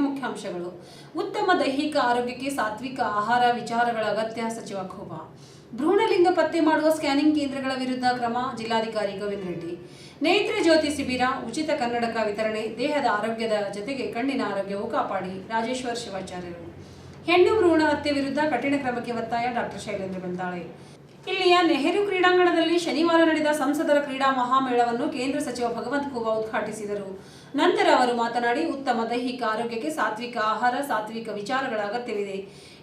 ಮುಖ್ಯಾಂಶಗಳು. ಉತ್ತಮ ದೈಹಿಕ ಆರೋಗ್ಯಕ್ಕೆ ಸಾತ್ವಿಕ ಆಹಾರ ವಿಚಾರಗಳ ಅಗತ್ಯ ಸಚಿವ ಖೋಬಾ. ಭ್ರೂಣಲಿಂಗ ಪತ್ತೆ ಮಾಡುವ ಸ್ಕ್ಯಾನಿಂಗ್ ಕೇಂದ್ರಗಳ ವಿರುದ್ಧ ಕ್ರಮ ಜಿಲ್ಲಾಧಿಕಾರಿ ಗೋವಿಂದ ರೆಡ್ಡಿ. ನೇತ್ರ ಜ್ಯೋತಿ ಶಿಬಿರ, ಉಚಿತ ಕನ್ನಡಕ ವಿತರಣೆ, ದೇಹದ ಆರೋಗ್ಯದ ಜೊತೆಗೆ ಕಣ್ಣಿನ ಆರೋಗ್ಯವು ಕಾಪಾಡಿ, ರಾಜೇಶ್ವರ್ ಶಿವಾಚಾರ್ಯರು. ಹೆಣ್ಣು ಭ್ರೂಣ ಹತ್ಯೆ ವಿರುದ್ಧ ಕಠಿಣ ಕ್ರಮಕ್ಕೆ ಒತ್ತಾಯ ಡಾಕ್ಟರ್ ಶೈಲೇಂದ್ರ ಬಂದಾಳೆ. ಇಲ್ಲಿಯ ನೆಹರು ಕ್ರೀಡಾಂಗಣದಲ್ಲಿ ಶನಿವಾರ ನಡೆದ ಸಂಸದರ ಕ್ರೀಡಾ ಮಹಾಮೇಳವನ್ನು ಕೇಂದ್ರ ಸಚಿವ ಭಗವಂತ್ ಖೂಬಾ ಉದ್ಘಾಟಿಸಿದರು. ನಂತರ ಅವರು ಮಾತನಾಡಿ, ಉತ್ತಮ ದೈಹಿಕ ಆರೋಗ್ಯಕ್ಕೆ ಸಾತ್ವಿಕ ಆಹಾರ, ಸಾತ್ವಿಕ ವಿಚಾರಗಳ ಅಗತ್ಯವಿದೆ.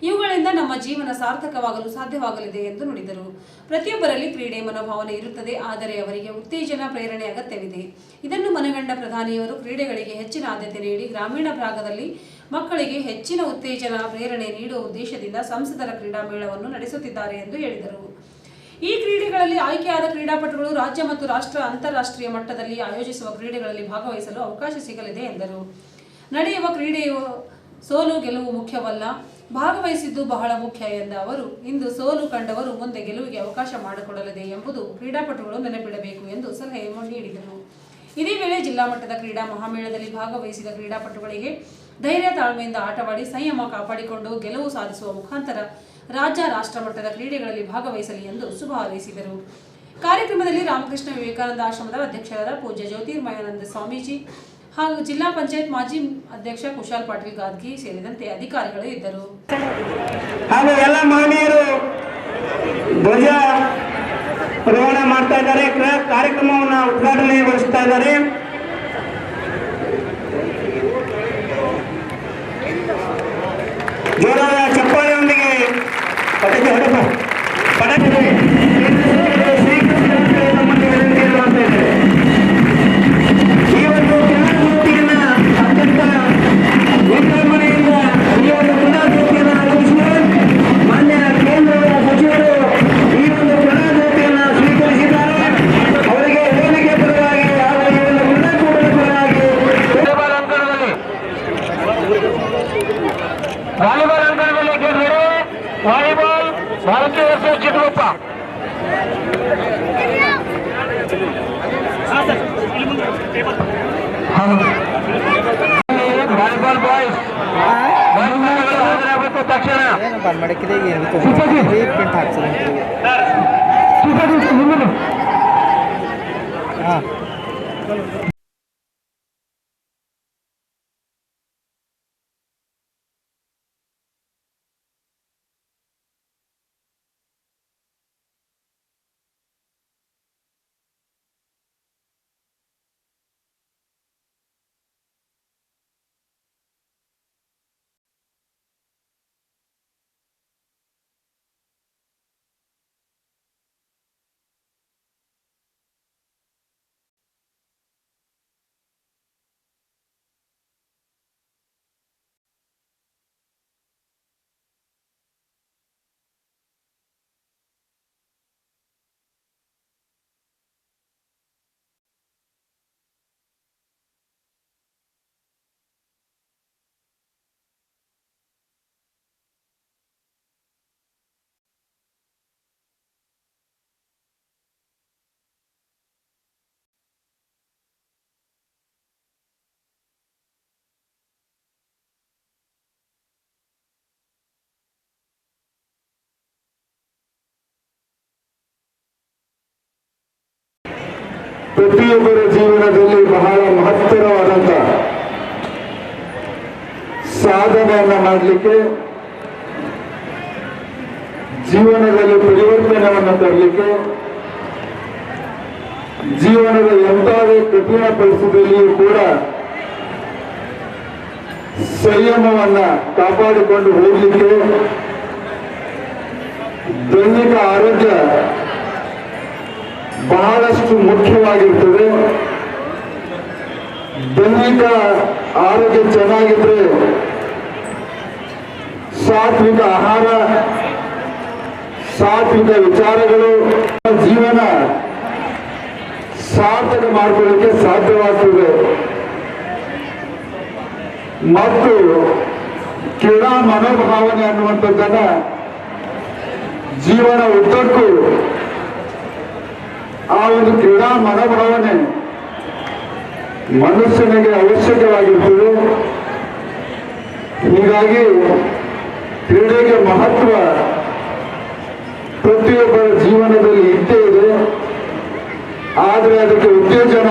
ಇವುಗಳಿಂದ ನಮ್ಮ ಜೀವನ ಸಾರ್ಥಕವಾಗಲು ಸಾಧ್ಯವಾಗಲಿದೆ ಎಂದು ನುಡಿದರು. ಪ್ರತಿಯೊಬ್ಬರಲ್ಲಿ ಕ್ರೀಡೆ ಮನೋಭಾವನೆ ಇರುತ್ತದೆ, ಆದರೆ ಅವರಿಗೆ ಉತ್ತೇಜನ, ಪ್ರೇರಣೆ ಅಗತ್ಯವಿದೆ. ಇದನ್ನು ಮನಗಂಡ ಪ್ರಧಾನಿಯವರು ಕ್ರೀಡೆಗಳಿಗೆ ಹೆಚ್ಚಿನ ಆದ್ಯತೆ ನೀಡಿ, ಗ್ರಾಮೀಣ ಭಾಗದಲ್ಲಿ ಮಕ್ಕಳಿಗೆ ಹೆಚ್ಚಿನ ಉತ್ತೇಜನ, ಪ್ರೇರಣೆ ನೀಡುವ ಉದ್ದೇಶದಿಂದ ಸಂಸದರ ಕ್ರೀಡಾಮೇಳವನ್ನು ನಡೆಸುತ್ತಿದ್ದಾರೆ ಎಂದು ಹೇಳಿದರು. ಈ ಕ್ರೀಡೆಗಳಲ್ಲಿ ಆಯ್ಕೆಯಾದ ಕ್ರೀಡಾಪಟುಗಳು ರಾಜ್ಯ ಮತ್ತು ರಾಷ್ಟ್ರ ಅಂತಾರಾಷ್ಟ್ರೀಯ ಮಟ್ಟದಲ್ಲಿ ಆಯೋಜಿಸುವ ಕ್ರೀಡೆಗಳಲ್ಲಿ ಭಾಗವಹಿಸಲು ಅವಕಾಶ ಸಿಗಲಿದೆ, ಎಂದರು. ನಡೆಯುವ ಕ್ರೀಡೆಯು ಸೋಲು ಗೆಲುವು ಮುಖ್ಯವಲ್ಲ, ಭಾಗವಹಿಸಿದ್ದು ಬಹಳ ಮುಖ್ಯ, ಎಂದ ಅವರು. ಇಂದು ಸೋಲು ಕಂಡವರು ಮುಂದೆ ಗೆಲುವಿಗೆ ಅವಕಾಶ ಮಾಡಿಕೊಡಲಿದೆ ಎಂಬುದು ಕ್ರೀಡಾಪಟುಗಳು ನೆನಪಿಡಬೇಕು ಎಂದು ಸಲಹೆ ನೀಡಿದರು. ಇದೇ ವೇಳೆ ಜಿಲ್ಲಾ ಮಟ್ಟದ ಕ್ರೀಡಾ ಮಹಾಮೇಳದಲ್ಲಿ ಭಾಗವಹಿಸಿದ ಕ್ರೀಡಾಪಟುಗಳಿಗೆ ಧೈರ್ಯ ತಾಳ್ಮೆಯಿಂದ ಆಟವಾಡಿ, ಸಂಯಮ ಕಾಪಾಡಿಕೊಂಡು ಗೆಲುವು ಸಾಧಿಸುವ ಮುಖಾಂತರ ರಾಜ್ಯ ರಾಷ್ಟ್ರ ಮಟ್ಟದ ಕ್ರೀಡೆಗಳಲ್ಲಿ ಭಾಗವಹಿಸಲಿ ಎಂದು ಶುಭ ಹಾರೈಸಿದರು. ಕಾರ್ಯಕ್ರಮದಲ್ಲಿ ರಾಮಕೃಷ್ಣ ವಿವೇಕಾನಂದ ಆಶ್ರಮದ ಅಧ್ಯಕ್ಷರಾದ ಪೂಜ್ಯ ಜ್ಯೋತಿರ್ಮಯಾನಂದ ಸ್ವಾಮೀಜಿ ಹಾಗೂ ಜಿಲ್ಲಾ ಪಂಚಾಯತ್ ಮಾಜಿ ಅಧ್ಯಕ್ಷ ಕುಶಾಲ್ ಪಾಟೀಲ್ ಗಾದ್ಗಿ ಸೇರಿದಂತೆ ಅಧಿಕಾರಿಗಳು ಇದ್ದರು. ಹಾಗೂ ಎಲ್ಲ ಮಹನೀಯರು ಧ್ವಜ ಪ್ರದಾನ ಮಾಡ್ತಾ ಇದ್ದಾರೆ. ಕ್ರ- ಕಾರ್ಯಕ್ರಮವನ್ನು ಉದ್ಘಾಟನೆಗೊಳಿಸ್ತಾ ಇದ್ದಾರೆ. ಜೋರಾದ ขอบคุณครับ ವಾಲಿಬಾಲ್ ಬಾಯ್ಸ್ ಹಾಜರಾಗಬೇಕು ತಕ್ಷಣ ಏನು ಬಂದ್ ಮಾಡಕ್ಕಿದೆ ಏನು ಪ್ರಿಂಟ್ ಹಾಕ್ಸಿದೆ ಪ್ರತಿಯೊಬ್ಬರ ಜೀವನದಲ್ಲಿ ಬಹಳ ಮಹತ್ತರವಾದಂತ ಸಾಧನೆಯನ್ನ ಮಾಡಲಿಕ್ಕೆ ಜೀವನದಲ್ಲಿ ಪರಿವರ್ತನೆಯನ್ನು ತರಲಿಕ್ಕೆ ಜೀವನದ ಎಂತಾದೇ ಕಠಿಣ ಪರಿಸ್ಥಿತಿಯಲ್ಲಿಯೂ ಕೂಡ ಸಂಯಮವನ್ನ ಕಾಪಾಡಿಕೊಂಡು ಹೋಗಲಿಕ್ಕೆ ದೈಹಿಕ ಆರೋಗ್ಯ ಬಹಳಷ್ಟು ಮುಖ್ಯವಾಗಿರ್ತದೆ. ದೈಹಿಕ ಆರೋಗ್ಯ ಚೆನ್ನಾಗಿದ್ರೆ ಸಾತ್ವಿಕ ಆಹಾರ, ಸಾತ್ವಿಕ ವಿಚಾರಗಳು, ಜೀವನ ಸಾರ್ಥಕ ಮಾಡಿಕೊಳ್ಳಿಕ್ಕೆ ಸಾಧ್ಯವಾಗ್ತದೆ. ಮತ್ತು ಕ್ರೀಡಾ ಮನೋಭಾವನೆ ಅನ್ನುವಂಥದ್ದನ್ನ ಜೀವನ ಉದ್ದಕ್ಕೂ ಆ ಒಂದು ಕ್ರೀಡಾ ಮನೋಭಾವನೆ ಮನುಷ್ಯನಿಗೆ ಅವಶ್ಯಕವಾಗಿರ್ತದೆ ಹೀಗಾಗಿ ಕ್ರೀಡೆಗೆ ಮಹತ್ವ ಪ್ರತಿಯೊಬ್ಬರ ಜೀವನದಲ್ಲಿ ಇದ್ದೇ ಇದೆ. ಆದರೆ ಅದಕ್ಕೆ ಉತ್ತೇಜನ,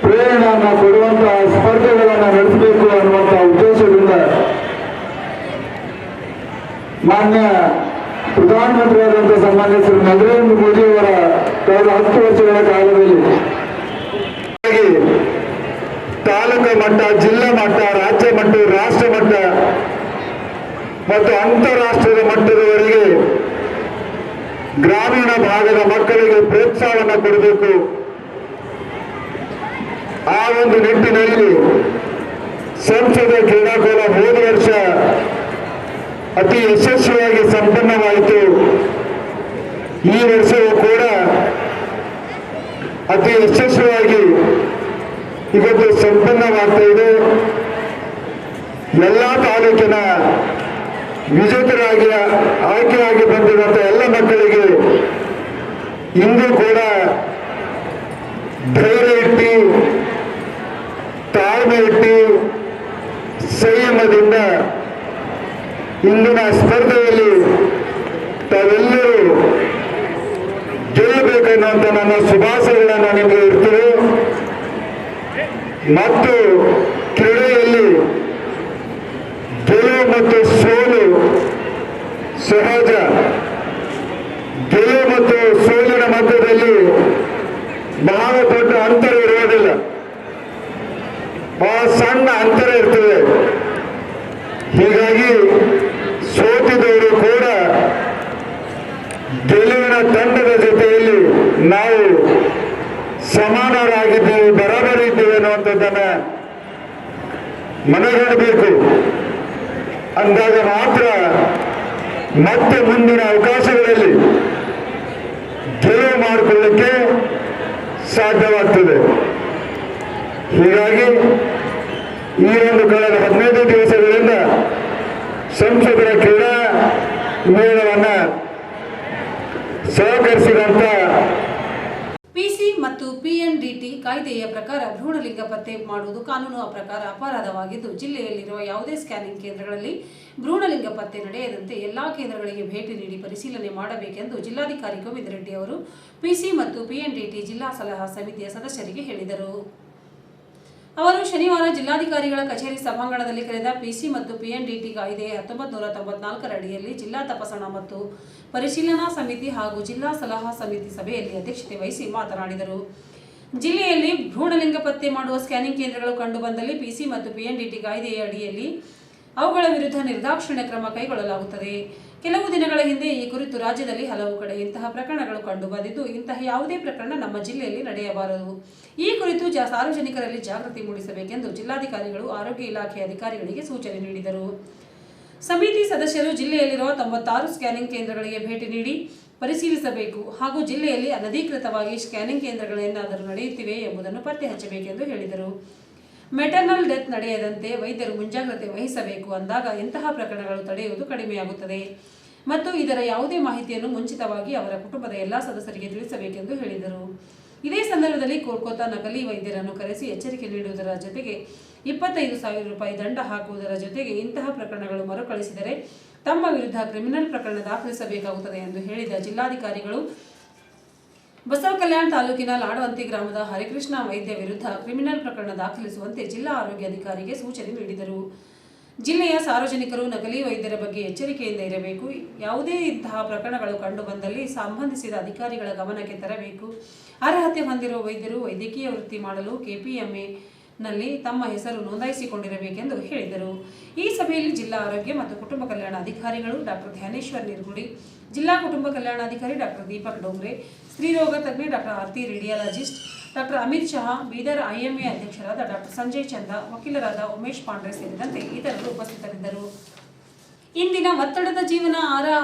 ಪ್ರೇರಣೆಯನ್ನ ಕೊಡುವಂತಹ ಸ್ಪರ್ಧೆಗಳನ್ನು ನಡೆಸಬೇಕು ಅನ್ನುವಂತಹ ಉದ್ದೇಶದಿಂದ ಮಾನ್ಯ ಪ್ರಧಾನಮಂತ್ರಿಯಾದಂತಹ ಸನ್ಮಾನ್ಯ ಶ್ರೀ ನರೇಂದ್ರ ಮೋದಿಯವರ ಕಳೆದ ಹತ್ತು ವರ್ಷಗಳ ಕಾಲದಲ್ಲಿ. ತಾಲೂಕು ಮಟ್ಟ, ಜಿಲ್ಲಾ ಮಟ್ಟ, ರಾಜ್ಯ ಮಟ್ಟ, ರಾಷ್ಟ್ರ ಮಟ್ಟ ಮತ್ತು ಅಂತಾರಾಷ್ಟ್ರೀಯ ಮಟ್ಟದವರೆಗೆ ಗ್ರಾಮೀಣ ಭಾಗದ ಮಕ್ಕಳಿಗೆ ಪ್ರೋತ್ಸಾಹವನ್ನು ಕೊಡಬೇಕು. ಆ ಒಂದು ನಿಟ್ಟಿನಲ್ಲಿ ಸಂಸದ ಕ್ರೀಡಾಕೂಲ ಹೋದ ವರ್ಷ ಅತಿ ಯಶಸ್ವಿಯಾಗಿ ಸಂಪನ್ನವಾಯಿತು. ಈ ವರ್ಷವೂ ಕೂಡ ಅತಿ ಯಶಸ್ವಿಯಾಗಿ ಇವತ್ತು ಸಂಪನ್ನವಾಗ್ತಾ ಇದೆ. ಎಲ್ಲ ತಾಲೂಕಿನ ವಿಜೇತರಾಗಿ, ಆಯ್ಕೆಯಾಗಿ ಬಂದಿರುವಂತ ಎಲ್ಲ ಮಕ್ಕಳಿಗೆ ಇಂದು ಕೂಡ ಧೈರ್ಯ ಇಟ್ಟು, ತಾಳ್ಮೆ ಇಟ್ಟು ಸಂಯಮದಿಂದ ಇಂದಿನ ಸ್ಪರ್ಧೆಯಲ್ಲಿ ತಾವೆಲ್ಲರೂ ಗೆಲ್ಲಬೇಕೆನ್ನುವಂತ ನನ್ನ ಶುಭಾಶಯಗಳನ್ನು ನಿಮಗೆ ಇರ್ತದೆ ಮತ್ತು ಕ್ರೀಡೆಯಲ್ಲಿ ಗೆಲುವು ಮತ್ತು ಸೋಲು ಸಹಜ. ಗೆಲುವು ಮತ್ತು ಸೋಲಿನ ಮಧ್ಯದಲ್ಲಿ ಬಹಳ ದೊಡ್ಡ ಅಂತರ ಇರುವುದಿಲ್ಲ. ಬಹಳ ಸಣ್ಣ ಅಂತರ ಸಮಾನರಾಗಿದ್ದೀವಿ ಬರಾಬರಿದ್ದೀವಿ ಅನ್ನುವಂಥದ್ದನ್ನ ಮನಗಣಬೇಕು ಅಂದಾಗ ಮಾತ್ರ ಮತ್ತೆ ಮುಂದಿನ ಅವಕಾಶಗಳಲ್ಲಿ ಗೆಲುವು ಮಾಡಿಕೊಳ್ಳಕ್ಕೆ ಸಾಧ್ಯವಾಗ್ತದೆ. ಹೀಗಾಗಿ ಈ ಒಂದು ಕಳೆದ ಹದಿನೈದು ದಿವಸಗಳಿಂದ ಸಂಸದರ ಕ್ರೀಡಾ ಮೇಳವನ್ನ ಸಹಕರಿಸಿದಂತ ಪಿಸಿ ಮತ್ತು ಪಿಎನ್ಡಿಟಿ ಕಾಯ್ದೆಯ ಪ್ರಕಾರ ಭ್ರೂಣಲಿಂಗ ಪತ್ತೆ ಮಾಡುವುದು ಕಾನೂನು ಪ್ರಕಾರ ಅಪರಾಧವಾಗಿದ್ದು, ಜಿಲ್ಲೆಯಲ್ಲಿರುವ ಯಾವುದೇ ಸ್ಕ್ಯಾನಿಂಗ್ ಕೇಂದ್ರಗಳಲ್ಲಿ ಭ್ರೂಣಲಿಂಗ ಪತ್ತೆ ನಡೆಯದಂತೆ ಎಲ್ಲಾ ಕೇಂದ್ರಗಳಿಗೆ ಭೇಟಿ ನೀಡಿ ಪರಿಶೀಲನೆ ಮಾಡಬೇಕೆಂದು ಜಿಲ್ಲಾಧಿಕಾರಿ ಗೋವಿಂದ ರೆಡ್ಡಿ ಅವರು ಪಿಸಿ ಮತ್ತು ಪಿಎನ್ಡಿಟಿ ಜಿಲ್ಲಾ ಸಲಹಾ ಸಮಿತಿಯ ಸದಸ್ಯರಿಗೆ ಹೇಳಿದರು. ಅವರು ಶನಿವಾರ ಜಿಲ್ಲಾಧಿಕಾರಿಗಳ ಕಚೇರಿ ಸಭಾಂಗಣದಲ್ಲಿ ಕರೆದ ಪಿಸಿ ಮತ್ತು ಪಿಎನ್ಡಿಟಿ ಕಾಯ್ದೆ ಹತ್ತೊಂಬತ್ತು ನೂರ ತೊಂಬತ್ನಾಲ್ಕರ ಅಡಿಯಲ್ಲಿ ಜಿಲ್ಲಾ ತಪಾಸಣಾ ಮತ್ತು ಪರಿಶೀಲನಾ ಸಮಿತಿ ಹಾಗೂ ಜಿಲ್ಲಾ ಸಲಹಾ ಸಮಿತಿ ಸಭೆಯಲ್ಲಿ ಅಧ್ಯಕ್ಷತೆ ವಹಿಸಿ ಮಾತನಾಡಿದರು. ಜಿಲ್ಲೆಯಲ್ಲಿ ಭ್ರೂಣಲಿಂಗ ಪತ್ತೆ ಮಾಡುವ ಸ್ಕ್ಯಾನಿಂಗ್ ಕೇಂದ್ರಗಳು ಕಂಡುಬಂದಲ್ಲಿ ಪಿಸಿ ಮತ್ತು ಪಿಎನ್ಡಿಟಿ ಕಾಯ್ದೆಯ ಅಡಿಯಲ್ಲಿ ಅವುಗಳ ವಿರುದ್ಧ ನಿರ್ದಾಕ್ಷಿಣ್ಯ ಕ್ರಮ ಕೈಗೊಳ್ಳಲಾಗುತ್ತದೆ. ಕೆಲವು ದಿನಗಳ ಹಿಂದೆ ಈ ಕುರಿತು ರಾಜ್ಯದಲ್ಲಿ ಹಲವು ಕಡೆ ಇಂತಹ ಪ್ರಕರಣಗಳು ಕಂಡುಬಂದಿದ್ದು, ಇಂತಹ ಯಾವುದೇ ಪ್ರಕರಣ ನಮ್ಮ ಜಿಲ್ಲೆಯಲ್ಲಿ ನಡೆಯಬಾರದು. ಈ ಕುರಿತು ಸಾರ್ವಜನಿಕರಲ್ಲಿ ಜಾಗೃತಿ ಮೂಡಿಸಬೇಕೆಂದು ಜಿಲ್ಲಾಧಿಕಾರಿಗಳು, ಆರೋಗ್ಯ ಇಲಾಖೆ ಅಧಿಕಾರಿಗಳಿಗೆ ಸೂಚನೆ ನೀಡಿದರು. ಸಮಿತಿ ಸದಸ್ಯರು ಜಿಲ್ಲೆಯಲ್ಲಿರುವ ತೊಂಬತ್ತಾರು ಸ್ಕ್ಯಾನಿಂಗ್ ಕೇಂದ್ರಗಳಿಗೆ ಭೇಟಿ ನೀಡಿ ಪರಿಶೀಲಿಸಬೇಕು ಹಾಗೂ ಜಿಲ್ಲೆಯಲ್ಲಿ ಅನಧಿಕೃತವಾಗಿ ಸ್ಕ್ಯಾನಿಂಗ್ ಕೇಂದ್ರಗಳೇನಾದರೂ ನಡೆಯುತ್ತಿವೆ ಎಂಬುದನ್ನು ಪತ್ತೆ ಹಚ್ಚಬೇಕೆಂದು ಹೇಳಿದರು. ಮೆಟರ್ನಲ್ ಡೆತ್ ನಡೆಯದಂತೆ ವೈದ್ಯರು ಮುಂಜಾಗ್ರತೆ ವಹಿಸಬೇಕು ಅಂದಾಗ ಇಂತಹ ಪ್ರಕರಣಗಳು ತಡೆಯುವುದು ಕಡಿಮೆಯಾಗುತ್ತದೆ. ಮತ್ತು ಇದರ ಯಾವುದೇ ಮಾಹಿತಿಯನ್ನು ಮುಂಚಿತವಾಗಿ ಅವರ ಕುಟುಂಬದ ಎಲ್ಲ ಸದಸ್ಯರಿಗೆ ತಿಳಿಸಬೇಕೆಂದು ಹೇಳಿದರು. ಇದೇ ಸಂದರ್ಭದಲ್ಲಿ ಕೋಲ್ಕತ್ತಾ ನಕಲಿ ವೈದ್ಯರನ್ನು ಕರೆಸಿ ಎಚ್ಚರಿಕೆ ನೀಡುವುದರ ಜೊತೆಗೆ ಇಪ್ಪತ್ತೈದು ಸಾವಿರ ರೂಪಾಯಿ ದಂಡ ಹಾಕುವುದರ ಜೊತೆಗೆ ಇಂತಹ ಪ್ರಕರಣಗಳು ಮರುಕಳಿಸಿದರೆ ತಮ್ಮ ವಿರುದ್ಧ ಕ್ರಿಮಿನಲ್ ಪ್ರಕರಣ ದಾಖಲಿಸಬೇಕಾಗುತ್ತದೆ ಎಂದು ಹೇಳಿದ ಜಿಲ್ಲಾಧಿಕಾರಿಗಳು ಬಸವ ಕಲ್ಯಾಣ ತಾಲೂಕಿನ ಲಾಡವಂತಿ ಗ್ರಾಮದ ಹರಿಕೃಷ್ಣ ವೈದ್ಯ ವಿರುದ್ಧ ಕ್ರಿಮಿನಲ್ ಪ್ರಕರಣ ದಾಖಲಿಸುವಂತೆ ಜಿಲ್ಲಾ ಆರೋಗ್ಯಾಧಿಕಾರಿಗೆ ಸೂಚನೆ ನೀಡಿದರು. ಜಿಲ್ಲೆಯ ಸಾರ್ವಜನಿಕರು, ನಕಲಿ ವೈದ್ಯರ ಬಗ್ಗೆ ಎಚ್ಚರಿಕೆಯಿಂದ ಇರಬೇಕು. ಯಾವುದೇ ಇಂತಹ ಪ್ರಕರಣಗಳು ಕಂಡುಬಂದಲ್ಲಿ ಸಂಬಂಧಿಸಿದ ಅಧಿಕಾರಿಗಳ ಗಮನಕ್ಕೆ ತರಬೇಕು. ಅರ್ಹತೆ ಹೊಂದಿರುವ ವೈದ್ಯರು ವೈದ್ಯಕೀಯ ವೃತ್ತಿ ಮಾಡಲು ಕೆಪಿಎಂಎ ನಲ್ಲಿ ತಮ್ಮ ಹೆಸರು ನೋಂದಾಯಿಸಿಕೊಂಡಿರಬೇಕೆಂದು ಹೇಳಿದರು. ಈ ಸಭೆಯಲ್ಲಿ ಜಿಲ್ಲಾ ಆರೋಗ್ಯ ಮತ್ತು ಕುಟುಂಬ ಕಲ್ಯಾಣ ಅಧಿಕಾರಿಗಳು ಡಾಕ್ಟರ್ ಧ್ಯಾನೇಶ್ವರ್ ನಿರ್ಗುಡಿ, ಜಿಲ್ಲಾ ಕುಟುಂಬ ಕಲ್ಯಾಣಾಧಿಕಾರಿ ಡಾಕ್ಟರ್ ದೀಪಕ್ ಡೋಂಗ್ರೆ ಸ್ತ್ರೀರೋಗ ತಜ್ಞೆ doctor Arti radiologist doctor Amit Shah, Bidar IMA ಅಧ್ಯಕ್ಷರಾದ ಡಾಕ್ಟರ್ ಸಂಜಯ್ ಚಂದ, ವಕೀಲರಾದ ಉಮೇಶ್ ಪಾಂಡ್ರೆ ಸೇರಿದಂತೆ ಇತರರು ಉಪಸ್ಥಿತರಿದ್ದರು. ಇಂದಿನ ಒತ್ತಡದ ಜೀವನ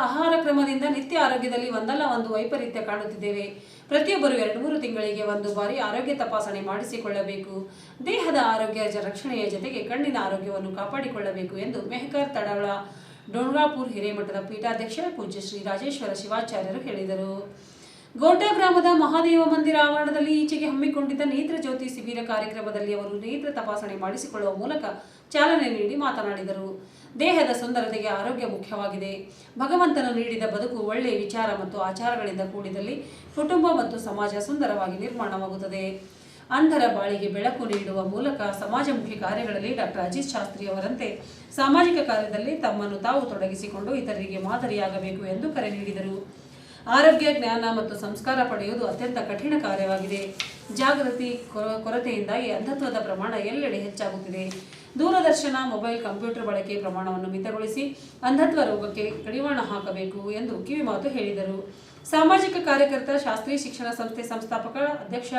ಆಹಾರ ಕ್ರಮದಿಂದ ನಿತ್ಯ ಆರೋಗ್ಯದಲ್ಲಿ ಒಂದಲ್ಲ ಒಂದು ವೈಪರೀತ್ಯ ಕಾಣುತ್ತಿದ್ದೇವೆ ಪ್ರತಿಯೊಬ್ಬರು ಎರಡು ಮೂರು ತಿಂಗಳಿಗೆ ಒಂದು ಬಾರಿ ಆರೋಗ್ಯ ತಪಾಸಣೆ ಮಾಡಿಸಿಕೊಳ್ಳಬೇಕು. ದೇಹದ ಆರೋಗ್ಯ ರಕ್ಷಣೆಯ ಜೊತೆಗೆ ಕಣ್ಣಿನ ಆರೋಗ್ಯವನ್ನು ಕಾಪಾಡಿಕೊಳ್ಳಬೇಕು ಎಂದು ಮೆಹಕರ್ ತಡವಳ ಡೋಂಗಾಪುರ್ ಹಿರೇಮಠದ ಪೀಠಾಧ್ಯಕ್ಷ ಪೂಜ್ಯ ಶ್ರೀ ರಾಜೇಶ್ವರ ಶಿವಾಚಾರ್ಯರು ಹೇಳಿದರು. ಗೋಟಾ ಗ್ರಾಮದ ಮಹಾದೇವ ಮಂದಿರ ಆವರಣದಲ್ಲಿ ಈಚೆಗೆ ಹಮ್ಮಿಕೊಂಡಿದ್ದ ನೇತ್ರ ಜ್ಯೋತಿ ಶಿಬಿರ ಕಾರ್ಯಕ್ರಮದಲ್ಲಿ ಅವರು ನೇತ್ರ ತಪಾಸಣೆ ಮಾಡಿಸಿಕೊಳ್ಳುವ ಮೂಲಕ ಚಾಲನೆ ನೀಡಿ ಮಾತನಾಡಿದರು. ದೇಹದ ಸುಂದರತೆಗೆ ಆರೋಗ್ಯ ಮುಖ್ಯವಾಗಿದೆ. ಭಗವಂತನು ನೀಡಿದ ಬದುಕು ಒಳ್ಳೆಯ ವಿಚಾರ ಮತ್ತು ಆಚಾರಗಳಿಂದ ಕೂಡಿದಲ್ಲಿ ಕುಟುಂಬ ಮತ್ತು ಸಮಾಜ ಸುಂದರವಾಗಿ ನಿರ್ಮಾಣವಾಗುತ್ತದೆ. ಅಂಧರ ಬಾಳಿಗೆ ಬೆಳಕು ನೀಡುವ ಮೂಲಕ ಸಮಾಜಮುಖಿ ಕಾರ್ಯಗಳಲ್ಲಿ ಡಾಕ್ಟರ್ ಅಜಿತ್ ಶಾಸ್ತ್ರಿ ಅವರಂತೆ ಸಾಮಾಜಿಕ ಕಾರ್ಯದಲ್ಲಿ ತಮ್ಮನ್ನು ತಾವು ತೊಡಗಿಸಿಕೊಂಡು ಇತರರಿಗೆ ಮಾದರಿಯಾಗಬೇಕು ಎಂದು ಕರೆ ನೀಡಿದರು. ಆರೋಗ್ಯ, ಜ್ಞಾನ ಮತ್ತು ಸಂಸ್ಕಾರ ಪಡೆಯುವುದು ಅತ್ಯಂತ ಕಠಿಣ ಕಾರ್ಯವಾಗಿದೆ. ಜಾಗೃತಿ, ಕೊರ- ಕೊರತೆಯಿಂದಾಗಿ ಅಂಧತ್ವದ ಪ್ರಮಾಣ ಎಲ್ಲೆಡೆ ಹೆಚ್ಚಾಗುತ್ತಿದೆ. ದೂರದರ್ಶನ, ಮೊಬೈಲ್, ಕಂಪ್ಯೂಟರ್ ಬಳಕೆ ಪ್ರಮಾಣವನ್ನು ಮಿತಗೊಳಿಸಿ ಅಂಧತ್ವ ರೋಗಕ್ಕೆ ಕಡಿವಾಣ ಹಾಕಬೇಕು ಎಂದು ಕಿವಿಮಾತು ಹೇಳಿದರು. ಸಾಮಾಜಿಕ ಕಾರ್ಯಕರ್ತ ಶಾಸ್ತ್ರಿ ಶಿಕ್ಷಣ ಸಂಸ್ಥೆ ಸಂಸ್ಥಾಪಕ ಅಧ್ಯಕ್ಷ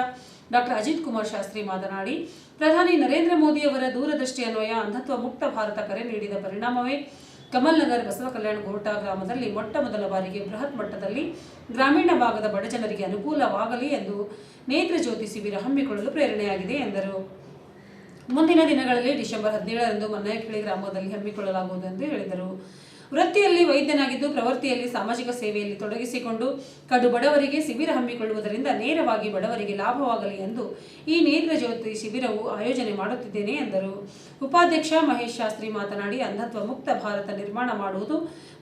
ಡಾಕ್ಟರ್ ಅಜಿತ್ ಕುಮಾರ್ ಶಾಸ್ತ್ರಿ ಮಾತನಾಡಿ, ಪ್ರಧಾನಿ ನರೇಂದ್ರ ಮೋದಿ ಅವರ ದೂರದೃಷ್ಟಿ ಅನ್ವಯ ಅಂಧತ್ವ ಮುಕ್ತ ಭಾರತ ಕರೆ ನೀಡಿದ ಪರಿಣಾಮವೇ ಕಮಲ್ ನಗರ್ ಬಸವ ಕಲ್ಯಾಣ ಗೋಟಾ ಗ್ರಾಮದಲ್ಲಿ ಮೊಟ್ಟ ಮೊದಲ ಬಾರಿಗೆ ಬೃಹತ್ ಮಟ್ಟದಲ್ಲಿ ಗ್ರಾಮೀಣ ಭಾಗದ ಬಡಜನರಿಗೆ ಅನುಕೂಲವಾಗಲಿ ಎಂದು ನೇತ್ರ ಜ್ಯೋತಿ ಶಿಬಿರ ಹಮ್ಮಿಕೊಳ್ಳಲು ಪ್ರೇರಣೆಯಾಗಿದೆ ಎಂದರು. ಮುಂದಿನ ದಿನಗಳಲ್ಲಿ ಡಿಸೆಂಬರ್ ಹದಿನೇಳರಂದು ಮನ್ನಯಕಿಳಿ ಗ್ರಾಮದಲ್ಲಿ ಹಮ್ಮಿಕೊಳ್ಳಲಾಗುವುದು ಎಂದು ಹೇಳಿದರು. ವೃತ್ತಿಯಲ್ಲಿ ವೈದ್ಯನಾಗಿದ್ದು ಪ್ರವೃತ್ತಿಯಲ್ಲಿ ಸಾಮಾಜಿಕ ಸೇವೆಯಲ್ಲಿ ತೊಡಗಿಸಿಕೊಂಡು ಕಡು ಬಡವರಿಗೆ ಶಿಬಿರ ಹಮ್ಮಿಕೊಳ್ಳುವುದರಿಂದ ನೇರವಾಗಿ ಬಡವರಿಗೆ ಲಾಭವಾಗಲಿ ಎಂದು ಈ ನೇತ್ರ ಜ್ಯೋತಿ ಶಿಬಿರವು ಆಯೋಜನೆ ಮಾಡುತ್ತಿದ್ದೇನೆ ಎಂದರು. ಉಪಾಧ್ಯಕ್ಷ ಮಹೇಶ್ ಶಾಸ್ತ್ರಿ ಮಾತನಾಡಿ, ಅಂಧತ್ವ ಮುಕ್ತ ಭಾರತ ನಿರ್ಮಾಣ ಮಾಡುವುದು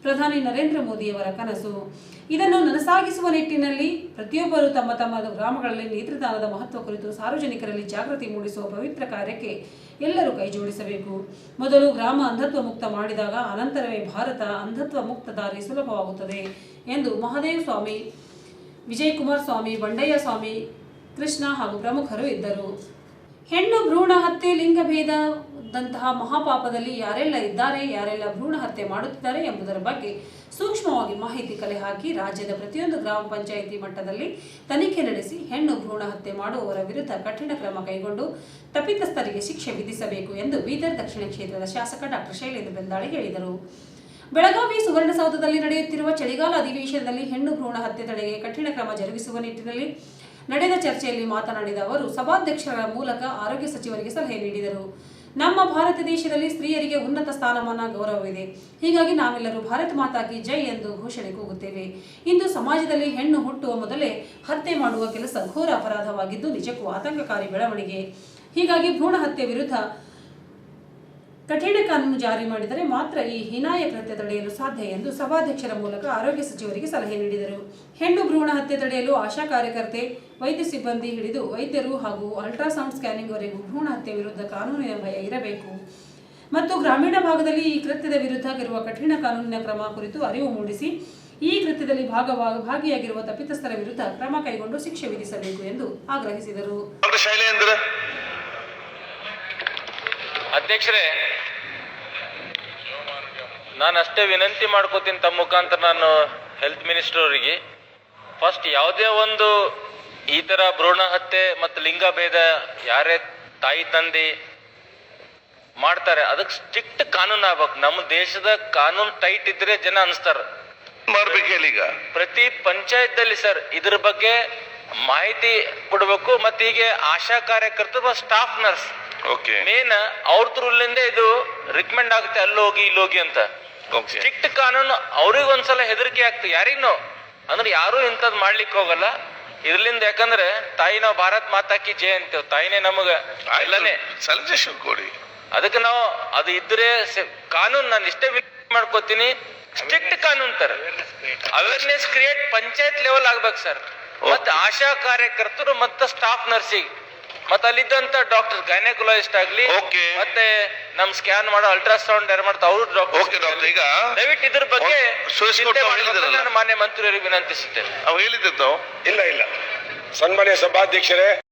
ಪ್ರಧಾನಿ ನರೇಂದ್ರ ಮೋದಿಯವರ ಕನಸು. ಇದನ್ನು ನನಸಾಗಿಸುವ ನಿಟ್ಟಿನಲ್ಲಿ ಪ್ರತಿಯೊಬ್ಬರು ತಮ್ಮ ತಮ್ಮ ಗ್ರಾಮಗಳಲ್ಲಿ ನೇತ್ರದಾನದ ಮಹತ್ವ ಕುರಿತು ಸಾರ್ವಜನಿಕರಲ್ಲಿ ಜಾಗೃತಿ ಮೂಡಿಸುವ ಪವಿತ್ರ ಕಾರ್ಯಕ್ಕೆ ಎಲ್ಲರೂ ಕೈಜೋಡಿಸಬೇಕು. ಮೊದಲು ಗ್ರಾಮ ಅಂಧತ್ವ ಮುಕ್ತ ಮಾಡಿದಾಗ ಅನಂತರವೇ ಭಾರತ ಅಂಧತ್ವ ಮುಕ್ತ ದಾರಿ ಸುಲಭವಾಗುತ್ತದೆ ಎಂದು ಮಹಾದೇವ ಸ್ವಾಮಿ, ವಿಜಯಕುಮಾರ್ ಸ್ವಾಮಿ, ಬಂಡಯ್ಯ ಸ್ವಾಮಿ, ಕೃಷ್ಣ ಹಾಗೂ ಪ್ರಮುಖರು ಇದ್ದರು. ಹೆಣ್ಣು ಭ್ರೂಣ ಹತ್ಯೆ ಲಿಂಗಭೇದದಂತಹ ಮಹಾಪಾಪದಲ್ಲಿ ಯಾರೆಲ್ಲ ಇದ್ದಾರೆ, ಯಾರೆಲ್ಲ ಭ್ರೂಣ ಹತ್ಯೆ ಮಾಡುತ್ತಿದ್ದಾರೆ ಎಂಬುದರ ಬಗ್ಗೆ ಸೂಕ್ಷ್ಮವಾಗಿ ಮಾಹಿತಿ ಕಲೆ ಹಾಕಿ ರಾಜ್ಯದ ಪ್ರತಿಯೊಂದು ಗ್ರಾಮ ಪಂಚಾಯಿತಿ ಮಟ್ಟದಲ್ಲಿ ತನಿಖೆ ನಡೆಸಿ ಹೆಣ್ಣು ಭ್ರೂಣ ಹತ್ಯೆ ಮಾಡುವವರ ವಿರುದ್ಧ ಕಠಿಣ ಕ್ರಮ ಕೈಗೊಂಡು ತಪ್ಪಿತಸ್ಥರಿಗೆ ಶಿಕ್ಷೆ ವಿಧಿಸಬೇಕು ಎಂದು ಬೀದರ್ ದಕ್ಷಿಣ ಕ್ಷೇತ್ರದ ಶಾಸಕ ಡಾಕ್ಟರ್ ಶೈಲೇಂದ್ರ ಬೆಂದಾಳಿ ಹೇಳಿದರು. ಬೆಳಗಾವಿ ಸುವರ್ಣಸೌಧದಲ್ಲಿ ನಡೆಯುತ್ತಿರುವ ಚಳಿಗಾಲ ಅಧಿವೇಶನದಲ್ಲಿ ಹೆಣ್ಣು ಭ್ರೂಣ ಹತ್ಯೆ ತಡೆಗೆ ಕಠಿಣ ಕ್ರಮ ಜರುಗಿಸುವ ನಿಟ್ಟಿನಲ್ಲಿ ನಡೆದ ಚರ್ಚೆಯಲ್ಲಿ ಮಾತನಾಡಿದ ಅವರು, ಸಭಾಧ್ಯಕ್ಷರ ಮೂಲಕ ಆರೋಗ್ಯ ಸಚಿವರಿಗೆ ಸಲಹೆ ನೀಡಿದರು. ನಮ್ಮ ಭಾರತ ದೇಶದಲ್ಲಿ ಸ್ತ್ರೀಯರಿಗೆ ಉನ್ನತ ಸ್ಥಾನಮಾನ ಗೌರವವಿದೆ. ಹೀಗಾಗಿ ನಾವೆಲ್ಲರೂ ಭಾರತ ಮಾತಾಕಿ ಜೈ ಎಂದು ಘೋಷಣೆ ಕೂಗುತ್ತೇವೆ. ಇಂದು ಸಮಾಜದಲ್ಲಿ ಹೆಣ್ಣು ಹುಟ್ಟುವ ಮೊದಲೇ ಹತ್ಯೆ ಮಾಡುವ ಕೆಲಸ ಘೋರ ಅಪರಾಧವಾಗಿದ್ದು ನಿಜಕ್ಕೂ ಆತಂಕಕಾರಿ ಬೆಳವಣಿಗೆ. ಹೀಗಾಗಿ ಭ್ರೂಣ ಹತ್ಯೆ ವಿರುದ್ಧ ಕಠಿಣ ಕಾನೂನು ಜಾರಿ ಮಾಡಿದರೆ ಮಾತ್ರ ಈ ಹೀನಾಯ ಕೃತ್ಯ ತಡೆಯಲು ಸಾಧ್ಯ ಎಂದು ಸಭಾಧ್ಯಕ್ಷರ ಮೂಲಕ ಆರೋಗ್ಯ ಸಚಿವರಿಗೆ ಸಲಹೆ ನೀಡಿದರು. ಹೆಣ್ಣು ಭ್ರೂಣ ಹತ್ಯೆ ತಡೆಯಲು ಆಶಾ ಕಾರ್ಯಕರ್ತೆ, ವೈದ್ಯ ಸಿಬ್ಬಂದಿ ಹಿಡಿದು ವೈದ್ಯರು ಹಾಗೂ ಅಲ್ಟ್ರಾಸೌಂಡ್ ಸ್ಕ್ಯಾನಿಂಗ್ವರೆಗೂ ಭ್ರೂಣ ಹತ್ಯೆ ವಿರುದ್ಧ ಕಾನೂನಿನ ಭಯ ಇರಬೇಕು. ಮತ್ತು ಗ್ರಾಮೀಣ ಭಾಗದಲ್ಲಿ ಈ ಕೃತ್ಯದ ವಿರುದ್ಧ ಇರುವ ಕಠಿಣ ಕಾನೂನಿನ ಕ್ರಮ ಕುರಿತು ಅರಿವು ಮೂಡಿಸಿ, ಈ ಕೃತ್ಯದಲ್ಲಿ ಭಾಗವಾ, ಭಾಗಿಯಾಗಿರುವ ತಪ್ಪಿತಸ್ಥರ ವಿರುದ್ಧ ಕ್ರಮ ಕೈಗೊಂಡು ಶಿಕ್ಷೆ ವಿಧಿಸಬೇಕು ಎಂದು ಆಗ್ರಹಿಸಿದರು. ಅಧ್ಯಕ್ಷರೇ ನಾನು ಅಷ್ಟೇ ವಿನಂತಿ ಮಾಡ್ಕೋತೀನಿ ತಮ್ಮ ಮುಖಾಂತರ ನಾನು ಹೆಲ್ತ್ ಮಿನಿಸ್ಟರ್ ಅವರಿಗೆ. ಫಸ್ಟ್ ಯಾವುದೇ ಒಂದು ಈ ಥರ ಭ್ರೂಣ ಹತ್ಯೆ ಮತ್ತು ಲಿಂಗಭೇದ ಯಾರೇ ತಾಯಿ ತಂದೆ ಮಾಡ್ತಾರೆ ಅದಕ್ಕೆ ಸ್ಟ್ರಿಕ್ಟ್ ಕಾನೂನು ಆಗ್ಬೇಕು. ನಮ್ಮ ದೇಶದ ಕಾನೂನು ಟೈಟ್ ಇದ್ರೆ ಜನ ಅನಿಸ್ತಾರ. ಮಾಡ್ಬೇಕು ಪ್ರತಿ ಪ್ರತಿ ಪಂಚಾಯತ್ದಲ್ಲಿ ಸರ್ ಇದ್ರ ಬಗ್ಗೆ ಮಾಹಿತಿ ಕೊಡಬೇಕು ಮತ್ತೆ ಹೀಗೆ ಆಶಾ ಕಾರ್ಯಕರ್ತರು ಸ್ಟಾಫ್ ನರ್ಸ್ ಓಕೆ ಮೇನ್ ಅವ್ರ ಥ್ರೂಲಿಂದ ಇದು ರಿಕಮೆಂಡ್ ಆಗುತ್ತೆ ಅಲ್ಲಿ ಹೋಗಿ ಇಲ್ಲಿ ಹೋಗಿ ಅಂತ. ಓಕೆ ಸ್ಟ್ರಿಕ್ಟ್ ಕಾನೂನು ಅವ್ರಿಗೆ ಒಂದ್ಸಲ ಹೆದರಿಕೆ ಆಗ್ತದೆ. ಯಾರಿಗೂ ಅಂದ್ರೆ ಯಾರು ಇಂಥದ್ ಮಾಡ್ಲಿಕ್ಕೆ ಹೋಗಲ್ಲ. ಇದ್ರಲಿಂದ ಯಾಕಂದ್ರೆ ತಾಯಿ ನಾವು ಭಾರತ್ ಮಾತಾಕಿ ಜಯ ಅಂತೇವ್. ತಾಯಿನೇ ನಮಗ ಸಜೆಷನ್ ಕೊಡಿ. ಅದಕ್ಕೆ ನಾವು ಅದು ಇದ್ರೆ ಕಾನೂನು ನಾನು ಇಷ್ಟೇ ಮಾಡ್ಕೋತೀನಿ. ಸ್ಟ್ರಿಕ್ಟ್ ಕಾನೂನು ತರ ಅವೇರ್ನೆಸ್ ಕ್ರಿಯೇಟ್ ಪಂಚಾಯತ್ ಲೆವೆಲ್ ಆಗ್ಬೇಕು ಸರ್. ಮತ್ತೆ ಆಶಾ ಕಾರ್ಯಕರ್ತರು ಮತ್ತೆ ಸ್ಟಾಫ್ ನರ್ಸಿಂಗ್ ಮತ್ತೆ ಅಲ್ಲಿದ್ದಂತ ಡಾಕ್ಟರ್ ಗೈನಕೊಲಜಿಸ್ಟ್ ಆಗ್ಲಿ Okay. ಮತ್ತೆ ನಮ್ ಸ್ಕ್ಯಾನ್ ಮಾಡೋ ಅಲ್ಟ್ರಾಸೌಂಡ್ ಯಾರು ಮಾಡ್ತಾ ಅವ್ರು ಡಾಕ್ಟರ್ ಈಗ ದಯವಿಟ್ಟು ಇದ್ರ ಬಗ್ಗೆ ಮಾಡಿದ್ರಲ್ಲ ಚಿಂತೆ ಅವ್ರು ಅಂತ ಹೇಳಿದ್ರಲ್ಲ? ನಾನು ಮಾನ್ಯ ಮಂತ್ರಿಯವರಿಗೆ ವಿನಂತಿಸುತ್ತೇನೆ ಅವ್ ಹೇಳಿದ್ದು ಇಲ್ಲ ಇಲ್ಲ ಸನ್ಮಾನ್ಯ ಸಭಾಧ್ಯಕ್ಷರೇ